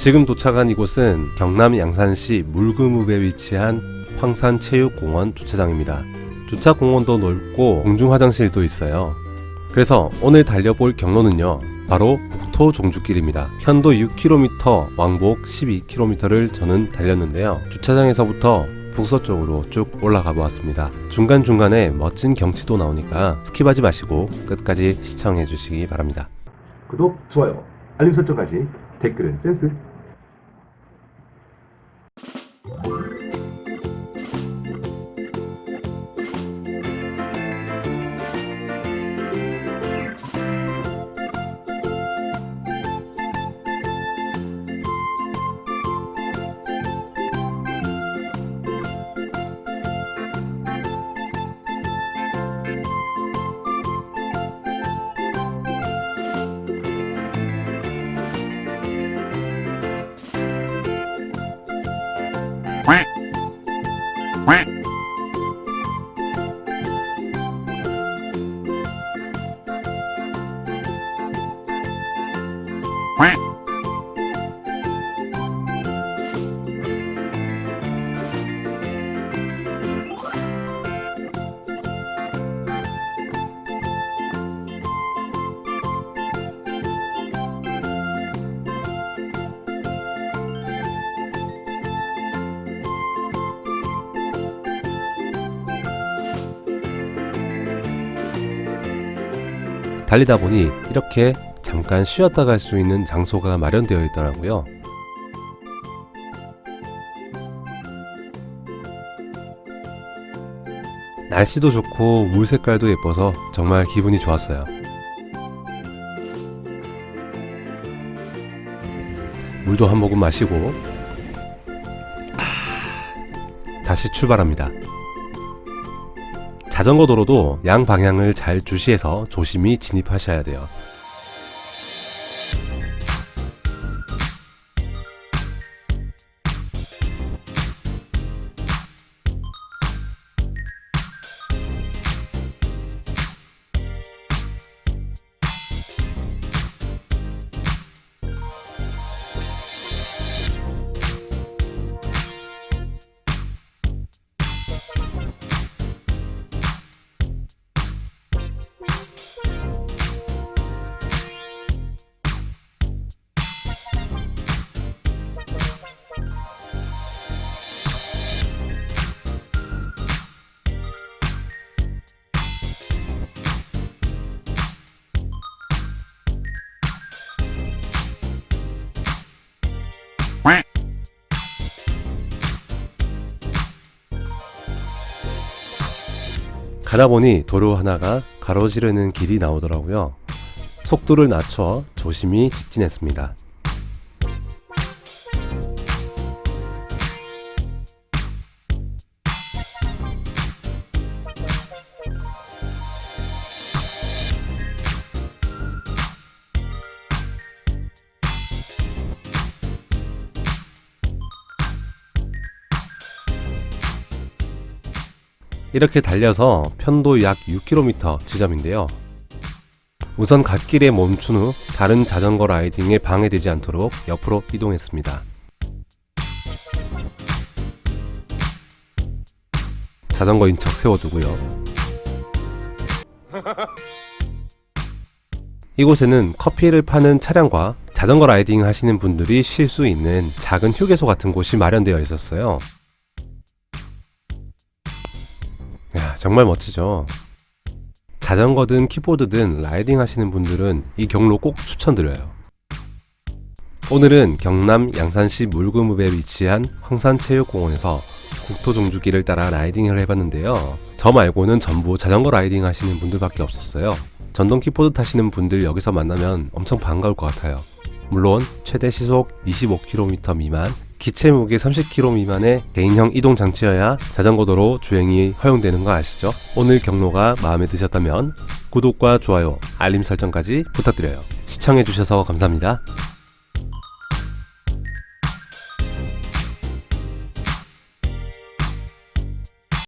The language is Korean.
지금 도착한 이곳은 경남 양산시 물금읍에 위치한 황산체육공원 주차장입니다. 주차 공원도 넓고 공중 화장실도 있어요. 그래서 오늘 달려볼 경로는요. 바로 북토 종주길입니다. 편도 6km, 왕복 12km를 저는 달렸는데요. 주차장에서부터 북서쪽으로 쭉 올라가 보았습니다. 중간중간에 멋진 경치도 나오니까 스킵하지 마시고 끝까지 시청해 주시기 바랍니다. 구독, 좋아요, 알림 설정까지 댓글은 센스. 달리다 보니 이렇게 잠깐 쉬었다 갈 수 있는 장소가 마련되어 있더라고요. 날씨도 좋고 물 색깔도 예뻐서 정말 기분이 좋았어요. 물도 한 모금 마시고 아, 다시 출발합니다. 자전거 도로도 양 방향을 잘 주시해서 조심히 진입하셔야 돼요. 가다 보니 도로 하나가 가로지르는 길이 나오더라고요. 속도를 낮춰 조심히 직진했습니다. 이렇게 달려서 편도 약 6km 지점인데요. 우선 갓길에 멈춘 후 다른 자전거 라이딩에 방해되지 않도록 옆으로 이동했습니다. 자전거 인 척 세워두고요. 이곳에는 커피를 파는 차량과 자전거 라이딩 하시는 분들이 쉴 수 있는 작은 휴게소 같은 곳이 마련되어 있었어요. 정말 멋지죠? 자전거든 키보드든 라이딩 하시는 분들은 이 경로 꼭 추천드려요. 오늘은 경남 양산시 물금읍에 위치한 황산체육공원에서 국토종주길을 따라 라이딩을 해봤는데요. 저 말고는 전부 자전거 라이딩 하시는 분들밖에 없었어요. 전동 키보드 타시는 분들 여기서 만나면 엄청 반가울 것 같아요. 물론 최대 시속 25km 미만, 기체 무게 30kg 미만의 개인형 이동 장치여야 자전거 도로 주행이 허용되는 거 아시죠? 오늘 경로가 마음에 드셨다면 구독과 좋아요, 알림 설정까지 부탁드려요. 시청해주셔서 감사합니다.